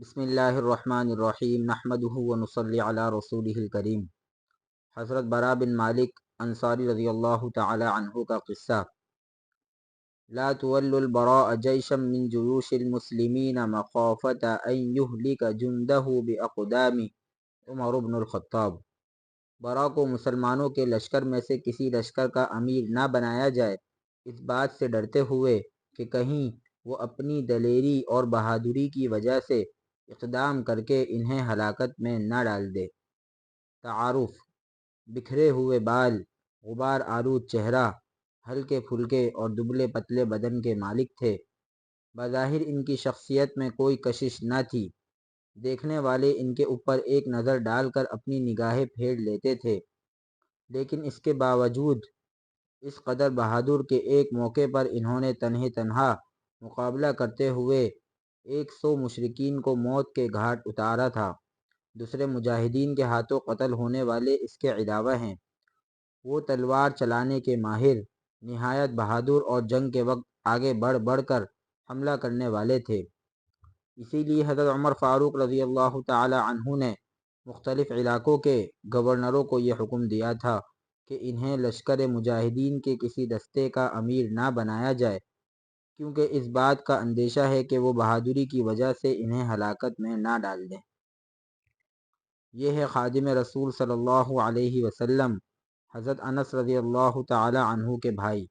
بسم اللہ الرحمن الرحیم نحمده ونصلي علی رسوله الکریم۔ حضرت برا بن مالک انصاری رضی اللہ تعالی عنہ کا قصہ۔ لا تولوا البراء جيشا من جيوش المسلمين مخافة ان يهلك جنده باقدام۔ عمر بن الخطاب۔ برا کو مسلمانوں کے لشکر میں سے کسی لشکر کا امیر نہ بنایا جائے۔ اس بات سے ڈرتے ہوئے کہ کہیں وہ اپنی دلیری اور بہادری کی وجہ سے اقدام کر کے انہیں ہلاکت میں نہ ڈال دے۔ تعارف بکھرے ہوئے بال، غبار آلود چہرہ، ہلکے پھلکے اور دبلے پتلے بدن کے مالک تھے۔ بظاہر ان کی شخصیت میں کوئی کشش نہ تھی۔ دیکھنے والے ان کے اوپر ایک نظر ڈال کر اپنی نگاہیں پھیر لیتے تھے۔ لیکن اس کے باوجود، اس قدر بہادر کے ایک موقع پر انہوں نے تنہ تنہا مقابلہ کرتے ہوئے ایک سو مشرقین کو موت کے گھاٹ اتارا تھا۔ دوسرے مجاہدین کے ہاتھوں قتل ہونے والے اس کے علاوہ ہیں۔ وہ تلوار چلانے کے ماہر، نہایت بہادر اور جنگ کے وقت آگے بڑھ بڑھ کر حملہ کرنے والے تھے۔ اسی لیے حضرت عمر فاروق رضی اللہ تعالی عنہ نے مختلف علاقوں کے گورنروں کو یہ حکم دیا تھا کہ انہیں لشکر مجاہدین کے کسی دستے کا امیر نہ بنایا جائے۔ کیونکہ اس بات کا اندیشہ ہے کہ وہ بہادری کی وجہ سے انہیں ہلاکت میں نہ ڈال دیں۔ یہ ہے خادم رسول صلی اللہ علیہ وسلم، حضرت انس رضی اللہ تعالی عنہ کے بھائی،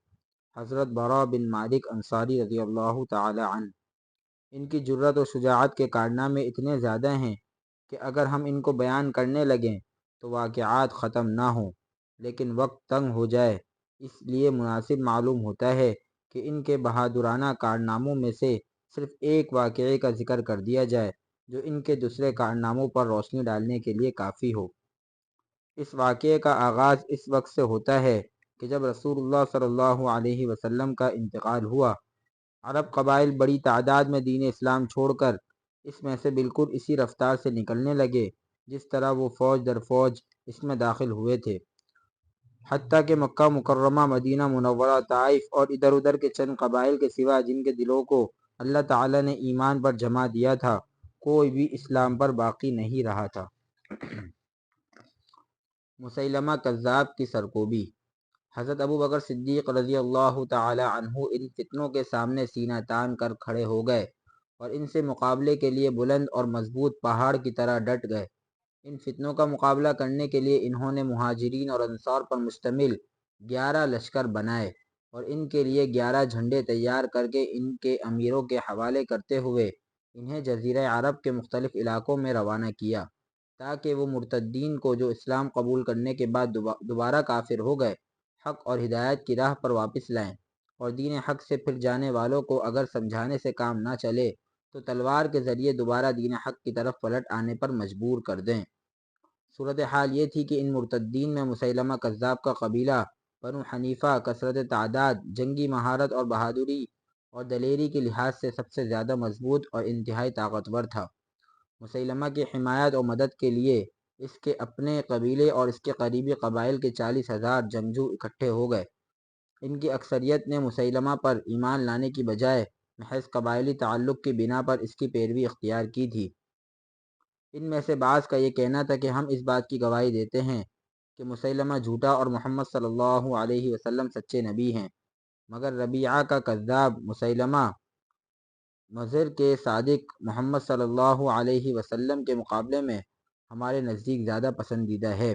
حضرت برا بن مالک انصاری رضی اللہ تعالی عنہ۔ ان کی جرت و شجاعت کے کارنامے اتنے زیادہ ہیں کہ اگر ہم ان کو بیان کرنے لگیں تو واقعات ختم نہ ہوں، لیکن وقت تنگ ہو جائے، اس لیے مناسب معلوم ہوتا ہے کہ ان کے بہادرانہ کارناموں میں سے صرف ایک واقعے کا ذکر کر دیا جائے، جو ان کے دوسرے کارناموں پر روشنی ڈالنے کے لیے کافی ہو۔ اس واقعے کا آغاز اس وقت سے ہوتا ہے کہ جب رسول اللہ صلی اللہ علیہ وسلم کا انتقال ہوا، عرب قبائل بڑی تعداد میں دین اسلام چھوڑ کر اس میں سے بالکل اسی رفتار سے نکلنے لگے، جس طرح وہ فوج در فوج اس میں داخل ہوئے تھے۔ حتیٰ کہ مکہ مکرمہ، مدینہ منورہ، طائف اور ادھر ادھر کے چند قبائل کے سوا جن کے دلوں کو اللہ تعالیٰ نے ایمان پر جمع دیا تھا، کوئی بھی اسلام پر باقی نہیں رہا تھا۔ مسلمہ کذاب کی سرکوبی۔ حضرت ابو بکر صدیق رضی اللہ تعالی عنہ ان فتنوں کے سامنے سینہ تان کر کھڑے ہو گئے اور ان سے مقابلے کے لیے بلند اور مضبوط پہاڑ کی طرح ڈٹ گئے۔ ان فتنوں کا مقابلہ کرنے کے لیے انہوں نے مہاجرین اور انصار پر مشتمل گیارہ لشکر بنائے اور ان کے لیے گیارہ جھنڈے تیار کر کے ان کے امیروں کے حوالے کرتے ہوئے انہیں جزیرہ عرب کے مختلف علاقوں میں روانہ کیا تاکہ وہ مرتدین کو جو اسلام قبول کرنے کے بعد دوبارہ کافر ہو گئے، حق اور ہدایت کی راہ پر واپس لائیں اور دین حق سے پھر جانے والوں کو اگر سمجھانے سے کام نہ چلے تو تلوار کے ذریعے دوبارہ دین حق کی طرف پلٹ آنے پر مجبور کر دیں۔ صورت حال یہ تھی کہ ان مرتدین میں مسلمہ کذاب کا قبیلہ، بنو حنیفہ، کثرت تعداد، جنگی مہارت اور بہادری اور دلیری کے لحاظ سے سب سے زیادہ مضبوط اور انتہائی طاقتور تھا۔ مسلمہ کی حمایت اور مدد کے لیے اس کے اپنے قبیلے اور اس کے قریبی قبائل کے چالیس ہزار جنگجو اکٹھے ہو گئے۔ ان کی اکثریت نے مسلمہ پر ایمان لانے کی بجائے محض قبائلی تعلق کی بنا پر اس کی پیروی اختیار کی تھی۔ ان میں سے بعض کا یہ کہنا تھا کہ ہم اس بات کی گواہی دیتے ہیں کہ مسلمہ جھوٹا اور محمد صلی اللہ علیہ وسلم سچے نبی ہیں، مگر ربیعہ کا کذاب مسلمہ مظہر کے صادق محمد صلی اللہ علیہ وسلم کے مقابلے میں ہمارے نزدیک زیادہ پسندیدہ ہے۔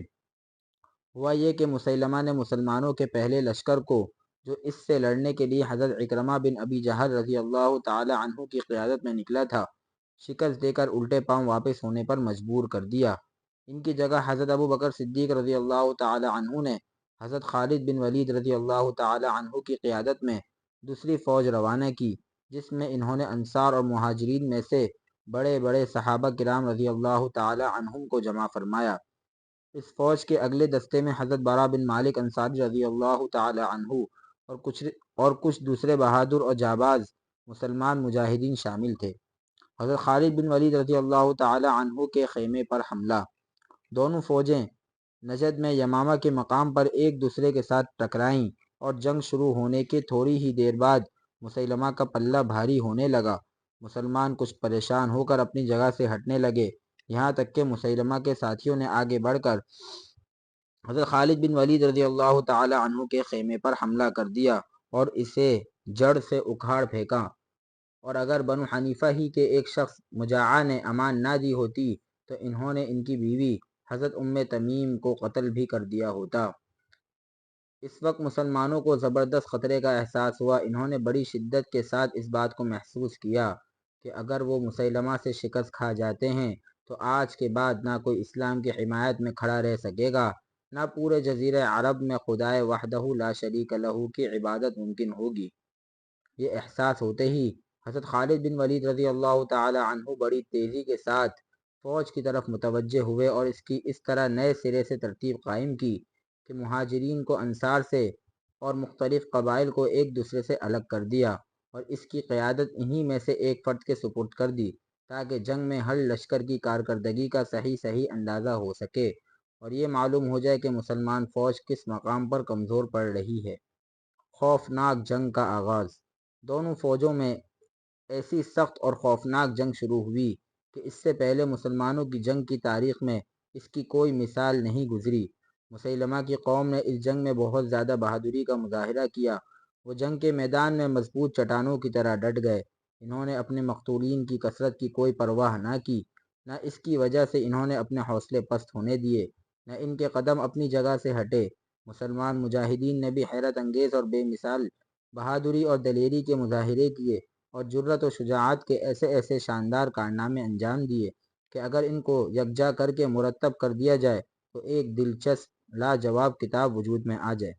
ہوا یہ کہ مسلمہ نے مسلمانوں کے پہلے لشکر کو جو اس سے لڑنے کے لیے حضرت اکرمہ بن ابی جہر رضی اللہ تعالی عنہ کی قیادت میں نکلا تھا، شکست دے کر الٹے پاؤں واپس ہونے پر مجبور کر دیا۔ ان کی جگہ حضرت ابو بکر صدیق رضی اللہ تعالی عنہ نے حضرت خالد بن ولید رضی اللہ تعالی عنہ کی قیادت میں دوسری فوج روانہ کی، جس میں انہوں نے انصار اور مہاجرین میں سے بڑے بڑے صحابہ کرام رضی اللہ تعالی عنہم کو جمع فرمایا۔ اس فوج کے اگلے دستے میں حضرت بارہ بن مالک انصاری رضی اللہ تعالی عنہ اور کچھ اور کچھ دوسرے بہادر اور جاباز مسلمان مجاہدین شامل تھے۔ حضرت خالد بن ولید رضی اللہ تعالی عنہ کے خیمے پر حملہ۔ دونوں فوجیں نجد میں یمامہ کے مقام پر ایک دوسرے کے ساتھ ٹکرائیں اور جنگ شروع ہونے کے تھوڑی ہی دیر بعد مسلمہ کا پلہ بھاری ہونے لگا۔ مسلمان کچھ پریشان ہو کر اپنی جگہ سے ہٹنے لگے۔ یہاں تک کہ مسلمہ کے ساتھیوں نے آگے بڑھ کر حضرت خالد بن ولید رضی اللہ تعالی عنہ کے خیمے پر حملہ کر دیا اور اسے جڑ سے اکھاڑ پھینکا۔ اور اگر بنو حنیفہ ہی کے ایک شخص مجاعہ نے امان نہ دی ہوتی تو انہوں نے ان کی بیوی حضرت ام تمیم کو قتل بھی کر دیا ہوتا۔ اس وقت مسلمانوں کو زبردست خطرے کا احساس ہوا۔ انہوں نے بڑی شدت کے ساتھ اس بات کو محسوس کیا کہ اگر وہ مسلمہ سے شکست کھا جاتے ہیں تو آج کے بعد نہ کوئی اسلام کی حمایت میں کھڑا رہ سکے گا۔ نہ پورے جزیرہ عرب میں خدائے وحدہ لا شریک لہو کی عبادت ممکن ہوگی۔ یہ احساس ہوتے ہی حضرت خالد بن ولید رضی اللہ تعالی عنہ بڑی تیزی کے ساتھ فوج کی طرف متوجہ ہوئے اور اس کی اس طرح نئے سرے سے ترتیب قائم کی کہ مہاجرین کو انصار سے اور مختلف قبائل کو ایک دوسرے سے الگ کر دیا اور اس کی قیادت انہی میں سے ایک فرد کے سپرد کر دی تاکہ جنگ میں ہر لشکر کی کارکردگی کا صحیح صحیح اندازہ ہو سکے۔ اور یہ معلوم ہو جائے کہ مسلمان فوج کس مقام پر کمزور پڑ رہی ہے۔ خوفناک جنگ کا آغاز۔ دونوں فوجوں میں ایسی سخت اور خوفناک جنگ شروع ہوئی کہ اس سے پہلے مسلمانوں کی جنگ کی تاریخ میں اس کی کوئی مثال نہیں گزری۔ مسلمہ کی قوم نے اس جنگ میں بہت زیادہ بہادری کا مظاہرہ کیا۔ وہ جنگ کے میدان میں مضبوط چٹانوں کی طرح ڈٹ گئے۔ انہوں نے اپنے مقتولین کی کثرت کی کوئی پرواہ نہ کی۔ نہ اس کی وجہ سے انہوں نے اپنے حوصلے پست ہونے دیے۔ نہ ان کے قدم اپنی جگہ سے ہٹے۔ مسلمان مجاہدین نے بھی حیرت انگیز اور بے مثال بہادری اور دلیری کے مظاہرے کیے اور جرت و شجاعت کے ایسے ایسے شاندار کارنامے انجام دیے کہ اگر ان کو یکجا کر کے مرتب کر دیا جائے تو ایک دلچسپ لاجواب کتاب وجود میں آ جائے۔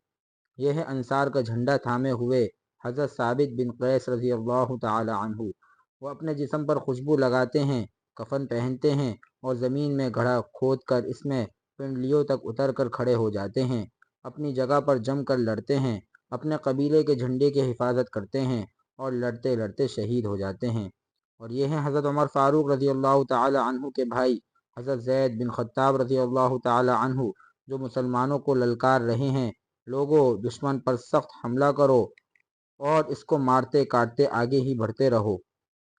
یہ ہے انصار کا جھنڈا تھامے ہوئے حضرت ثابت بن قیس رضی اللہ تعالی عنہ۔ وہ اپنے جسم پر خوشبو لگاتے ہیں، کفن پہنتے ہیں اور زمین میں گھڑا کھود کر اس میں پنڈلیوں تک اتر کر کھڑے ہو جاتے ہیں۔ اپنی جگہ پر جم کر لڑتے ہیں، اپنے قبیلے کے جھنڈے کی حفاظت کرتے ہیں اور لڑتے لڑتے شہید ہو جاتے ہیں۔ اور یہ ہیں حضرت عمر فاروق رضی اللہ تعالی عنہ کے بھائی، حضرت زید بن خطاب رضی اللہ تعالی عنہ، جو مسلمانوں کو للکار رہے ہیں۔ لوگوں دشمن پر سخت حملہ کرو اور اس کو مارتے کاٹتے آگے ہی بڑھتے رہو۔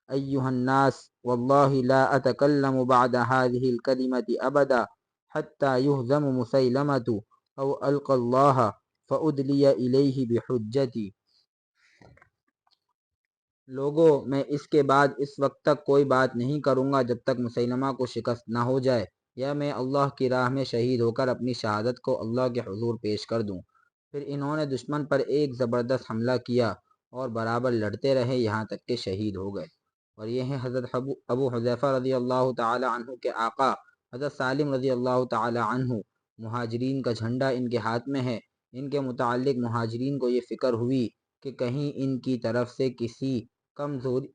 ایوہ الناس، واللہ لا اتکلم بعد هذه الكلمة ابدا۔ حتى يهزم مسیلمة او القى الله فادلی الیہ بحجتی لوگوں میں اس کے بعد اس وقت تک کوئی بات نہیں کروں گا جب تک مسلمہ کو شکست نہ ہو جائے یا میں اللہ کی راہ میں شہید ہو کر اپنی شہادت کو اللہ کے حضور پیش کر دوں۔ پھر انہوں نے دشمن پر ایک زبردست حملہ کیا اور برابر لڑتے رہے یہاں تک کہ شہید ہو گئے۔ اور یہ ہیں حضرت ابو حضیفہ رضی اللہ تعالی عنہ کے آقا حضرت سالم رضی اللہ تعالی عنہ مہاجرین کا جھنڈا ان کے ہاتھ میں ہے۔ ان کے متعلق مہاجرین کو یہ فکر ہوئی کہ کہیں ان کی طرف سے کسی کمزوری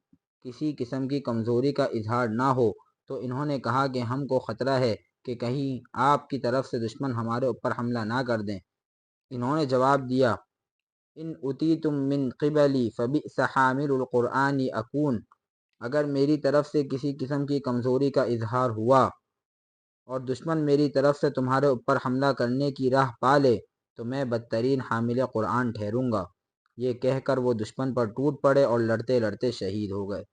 کسی قسم کی کمزوری کا اظہار نہ ہو۔ تو انہوں نے کہا کہ ہم کو خطرہ ہے کہ کہیں آپ کی طرف سے دشمن ہمارے اوپر حملہ نہ کر دیں۔ انہوں نے جواب دیا، ان اتی تم من قبلی فبئس حامل القرآن اکون۔ اگر میری طرف سے کسی قسم کی کمزوری کا اظہار ہوا اور دشمن میری طرف سے تمہارے اوپر حملہ کرنے کی راہ پا لے، تو میں بدترین حامل قرآن ٹھہروں گا۔ یہ کہہ کر وہ دشمن پر ٹوٹ پڑے اور لڑتے لڑتے شہید ہو گئے۔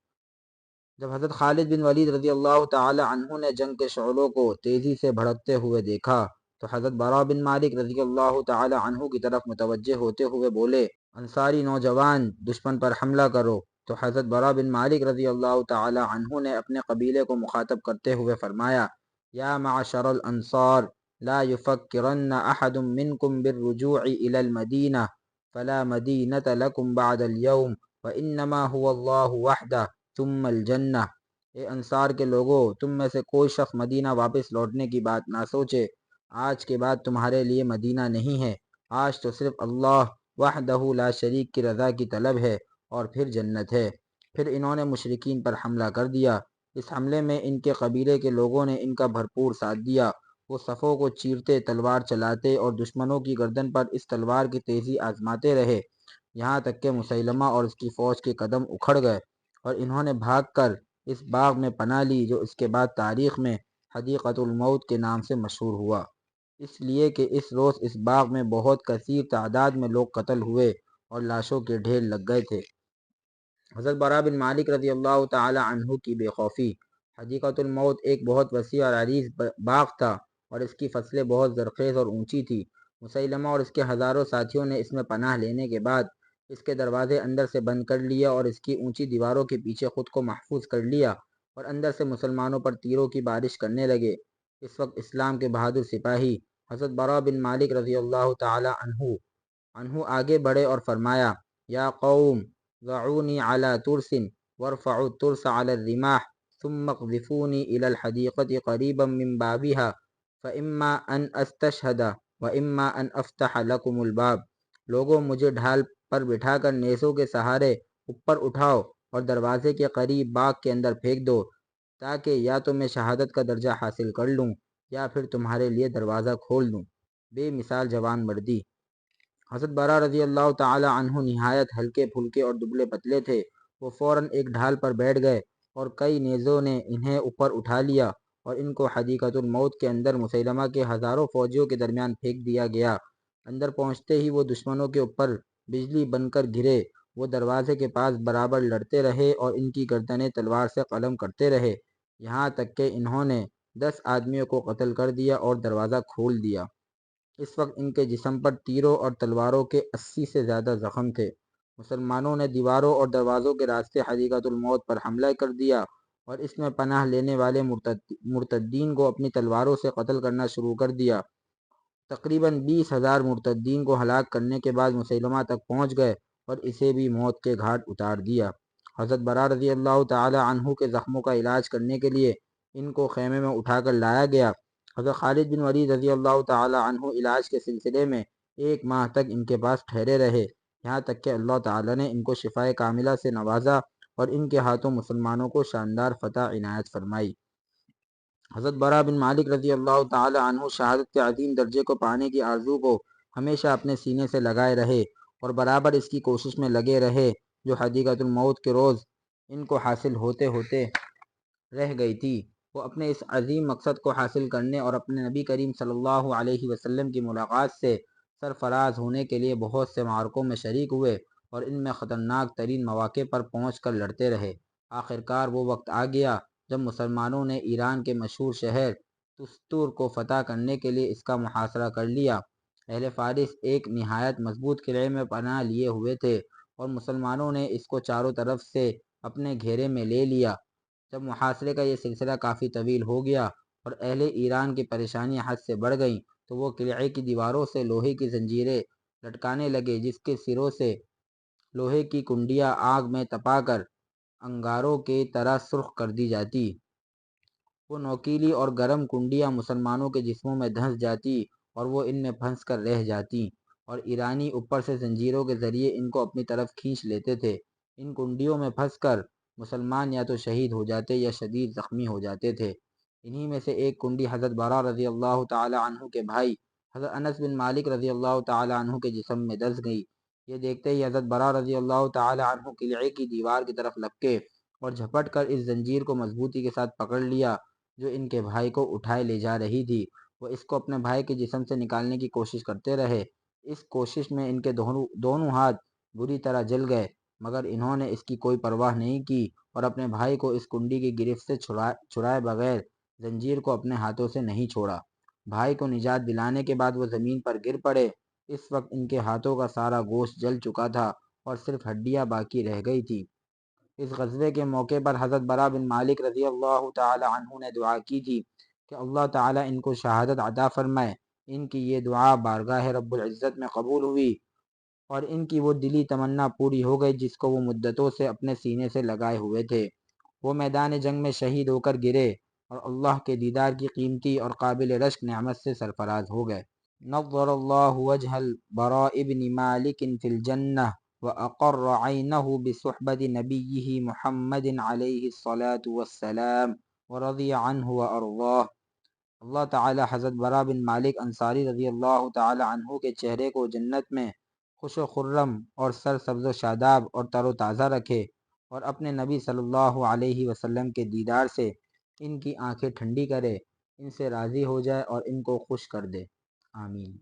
جب حضرت خالد بن ولید رضی اللہ تعالی عنہ نے جنگ کے شعلوں کو تیزی سے بھڑکتے ہوئے دیکھا، تو حضرت بارہ بن مالک رضی اللہ تعالی عنہ کی طرف متوجہ ہوتے ہوئے بولے، انصاری نوجوان، دشمن پر حملہ کرو۔ تو حضرت برا بن مالک رضی اللہ تعالی عنہ نے اپنے قبیلے کو مخاطب کرتے ہوئے فرمایا یا معشر الانصار لا يفكرن احد منكم بالرجوع الى المدینہ فلا مدینة لكم بعد اليوم وانما هو اللہ وحدہ ثم الجنہ اے انصار کے لوگوں تم میں سے کوئی شخص مدینہ واپس لوٹنے کی بات نہ سوچے، آج کے بعد تمہارے لیے مدینہ نہیں ہے، آج تو صرف اللہ وحدہ لا شریک کی رضا کی طلب ہے اور پھر جنت ہے۔ پھر انہوں نے مشرقین پر حملہ کر دیا۔ اس حملے میں ان کے قبیلے کے لوگوں نے ان کا بھرپور ساتھ دیا۔ وہ صفوں کو چیرتے، تلوار چلاتے اور دشمنوں کی گردن پر اس تلوار کی تیزی آزماتے رہے۔ یہاں تک کہ مسلمہ اور اس کی فوج کے قدم اکھڑ گئے اور انہوں نے بھاگ کر اس باغ میں پناہ لی، جو اس کے بعد تاریخ میں حدیقت الموت کے نام سے مشہور ہوا۔ اس لیے کہ اس روز اس باغ میں بہت کثیر تعداد میں لوگ قتل ہوئے اور لاشوں کے ڈھیر لگ گئے تھے۔ حضرت برا بن مالک رضی اللہ تعالی عنہ کی بے خوفی۔ حدیقت الموت ایک بہت وسیع اور عریض باغ تھا اور اس کی فصلیں بہت زرخیز اور اونچی تھی۔ مسلمہ اور اس کے ہزاروں ساتھیوں نے اس میں پناہ لینے کے بعد اس کے دروازے اندر سے بند کر لیا اور اس کی اونچی دیواروں کے پیچھے خود کو محفوظ کر لیا اور اندر سے مسلمانوں پر تیروں کی بارش کرنے لگے۔ اس وقت اسلام کے بہادر سپاہی حضرت برا بن مالک رضی اللہ تعالی عنہ عنہ آگے بڑھے اور فرمایا، یا قوم ضعونی علی ترسن ورفعوا الترس علی الرماح، ثم اقذفونی الى الحدیقت قریبا من بابها فاما ان استشہد واما ان افتح لکم الباب۔ لوگوں، مجھے ڈھال پر بٹھا کر نیسوں کے سہارے اوپر اٹھاؤ اور دروازے کے قریب باغ کے اندر پھینک دو، تاکہ یا تو میں شہادت کا درجہ حاصل کر لوں، یا پھر تمہارے لیے دروازہ کھول دوں۔ بے مثال جوان مردی۔ حضرت برا رضی اللہ تعالی عنہ نہایت ہلکے پھلکے اور دبلے پتلے تھے۔ وہ فوراً ایک ڈھال پر بیٹھ گئے اور کئی نیزوں نے انہیں اوپر اٹھا لیا اور ان کو حدیقت الموت کے اندر مسلمہ کے ہزاروں فوجیوں کے درمیان پھینک دیا گیا۔ اندر پہنچتے ہی وہ دشمنوں کے اوپر بجلی بن کر گرے۔ وہ دروازے کے پاس برابر لڑتے رہے اور ان کی گردنیں تلوار سے قلم کرتے رہے۔ یہاں تک کہ انہوں نے دس آدمیوں کو قتل کر دیا اور دروازہ کھول دیا۔ اس وقت ان کے جسم پر تیروں اور تلواروں کے اسی سے زیادہ زخم تھے۔ مسلمانوں نے دیواروں اور دروازوں کے راستے حدیقت الموت پر حملہ کر دیا اور اس میں پناہ لینے والے مرتدین کو اپنی تلواروں سے قتل کرنا شروع کر دیا۔ تقریباً بیس ہزار مرتدین کو ہلاک کرنے کے بعد مسلمہ تک پہنچ گئے اور اسے بھی موت کے گھاٹ اتار دیا۔ حضرت برا رضی اللہ تعالی عنہ کے زخموں کا علاج کرنے کے لیے ان کو خیمے میں اٹھا کر لایا گیا۔ حضرت خالد بن ولید رضی اللہ تعالی عنہ علاج کے سلسلے میں ایک ماہ تک ان کے پاس ٹھہرے رہے۔ یہاں تک کہ اللہ تعالی نے ان کو شفائے کاملہ سے نوازا اور ان کے ہاتھوں مسلمانوں کو شاندار فتح عنایت فرمائی۔ حضرت برا بن مالک رضی اللہ تعالی عنہ شہادت کے عظیم درجے کو پانے کی آرزو کو ہمیشہ اپنے سینے سے لگائے رہے اور برابر اس کی کوشش میں لگے رہے جو حدیقت الموت کے روز ان کو حاصل ہوتے ہوتے رہ گئی تھی۔ وہ اپنے اس عظیم مقصد کو حاصل کرنے اور اپنے نبی کریم صلی اللہ علیہ وسلم کی ملاقات سے سرفراز ہونے کے لیے بہت سے معرکوں میں شریک ہوئے اور ان میں خطرناک ترین مواقع پر پہنچ کر لڑتے رہے۔ آخرکار وہ وقت آ گیا جب مسلمانوں نے ایران کے مشہور شہر تستور کو فتح کرنے کے لیے اس کا محاصرہ کر لیا۔ اہل فارس ایک نہایت مضبوط قلعے میں پناہ لیے ہوئے تھے اور مسلمانوں نے اس کو چاروں طرف سے اپنے گھیرے میں لے لیا۔ جب محاصرے کا یہ سلسلہ کافی طویل ہو گیا اور اہل ایران کی پریشانیاں حد سے بڑھ گئیں، تو وہ قلعے کی دیواروں سے لوہے کی زنجیریں لٹکانے لگے، جس کے سروں سے لوہے کی کنڈیاں آگ میں تپا کر انگاروں کے طرح سرخ کر دی جاتی۔ وہ نوکیلی اور گرم کنڈیاں مسلمانوں کے جسموں میں دھنس جاتی اور وہ ان میں پھنس کر رہ جاتی۔ اور ایرانی اوپر سے زنجیروں کے ذریعے ان کو اپنی طرف کھینچ لیتے تھے۔ ان کنڈیوں میں پھنس کر مسلمان یا تو شہید ہو جاتے یا شدید زخمی ہو جاتے تھے۔ انہی میں سے ایک کنڈی حضرت بارہ رضی اللہ تعالی عنہ کے بھائی حضرت انس بن مالک رضی اللہ تعالی عنہ کے جسم میں دس گئی۔ یہ دیکھتے ہی حضرت برا رضی اللہ تعالی عنہ قلعے کی دیوار کی طرف لپکے اور جھپٹ کر اس زنجیر کو مضبوطی کے ساتھ پکڑ لیا جو ان کے بھائی کو اٹھائے لے جا رہی تھی۔ وہ اس کو اپنے بھائی کے جسم سے نکالنے کی کوشش کرتے رہے۔ اس کوشش میں ان کے دونوں دونوں ہاتھ بری طرح جل گئے۔ مگر انہوں نے اس کی کوئی پرواہ نہیں کی اور اپنے بھائی کو اس کنڈی کی گرفت سے چھڑائے بغیر زنجیر کو اپنے ہاتھوں سے نہیں چھوڑا۔ بھائی کو نجات دلانے کے بعد وہ زمین پر گر پڑے۔ اس وقت ان کے ہاتھوں کا سارا گوشت جل چکا تھا اور صرف ہڈیاں باقی رہ گئی تھی۔ اس غزوے کے موقع پر حضرت برا بن مالک رضی اللہ تعالی عنہ نے دعا کی تھی کہ اللہ تعالی ان کو شہادت عطا فرمائے۔ ان کی یہ دعا بارگاہ رب العزت میں قبول ہوئی۔ اور ان کی وہ دلی تمنا پوری ہو گئی جس کو وہ مدتوں سے اپنے سینے سے لگائے ہوئے تھے۔ وہ میدان جنگ میں شہید ہو کر گرے اور اللہ کے دیدار کی قیمتی اور قابل رشک نعمت سے سرفراز ہو گئے۔ نظر اللہ وجہ البراء ابن مالک فی الجنہ وأقر عينه بصحبة نبيه محمد عليه الصلاة والسلام ورضي عنه وأرضاه اللہ تعالی حضرت برا بن مالک انصاری رضی اللہ تعالی عنہ کے چہرے کو جنت میں خوش و خرم اور سر سبز و شاداب اور تر و تازہ رکھے اور اپنے نبی صلی اللہ علیہ وسلم کے دیدار سے ان کی آنکھیں ٹھنڈی کرے، ان سے راضی ہو جائے اور ان کو خوش کر دے۔ آمین۔